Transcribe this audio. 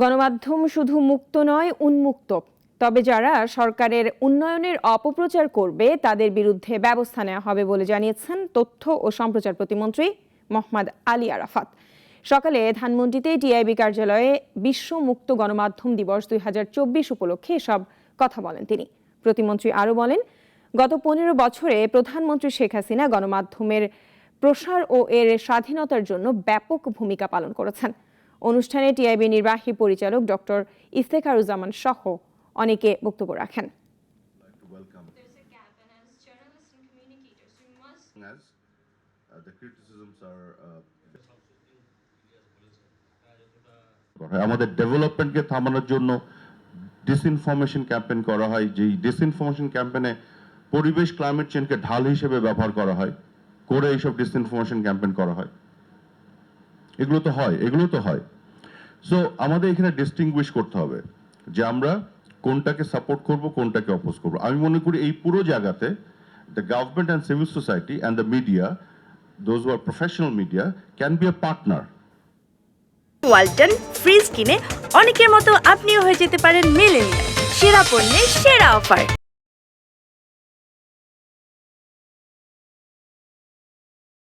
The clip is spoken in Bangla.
গণমাধ্যম শুধু মুক্ত নয়, উন্মুক্ত। তবে যারা সরকারের উন্নয়নের অপপ্রচার করবে, তাদের বিরুদ্ধে ব্যবস্থা নেওয়া হবে বলে জানিয়েছেন তথ্য ও সম্প্রচার প্রতিমন্ত্রী মোহাম্মদ আলী আরাফাত। সকালে ধানমন্ডিতে টিআইবি কার্যালয়ে বিশ্ব মুক্ত গণমাধ্যম দিবস দুই হাজার চব্বিশ উপলক্ষে এসব কথা বলেন তিনি। প্রতিমন্ত্রী আরও বলেন, গত পনেরো বছরে প্রধানমন্ত্রী শেখ হাসিনা গণমাধ্যমের প্রসার ও এর স্বাধীনতার জন্য ব্যাপক ভূমিকা পালন করেছেন। অনুষ্ঠানে টিআইবি নির্বাহী পরিচালক ডক্টর ইফতেখারুজ্জামান সহ অনেকে বক্তব্য রাখেন। আমাদের ডেভেলপমেন্টকে থামানোর জন্য ডিসইনফরমেশন ক্যাম্পেইন করা হয়, যেই ডিসইনফরমেশন ক্যাম্পেইনে পরিবেশ ক্লাইমেট চেঞ্জকে ঢাল হিসেবে ব্যবহার করা হয়, করে এইসব ডিসইনফরমেশন ক্যাম্পেইন করা হয় এগুলো তো হয়, এগুলো তো হয়। সো আমাদের এখানে ডিস্টিংগুইশ করতে হবে যে আমরা কোনটাকে সাপোর্ট করব, কোনটাকে অপোজ করব। আমি মনে করি এই পুরো জায়গাতে the government and civil society and the media those are professional media can be a partner Walton fridge কিনে অনেকের মতো আপনিও হয়ে যেতে পারেন মিলেনিয়াল সেরা পণ্যের সেরা অফার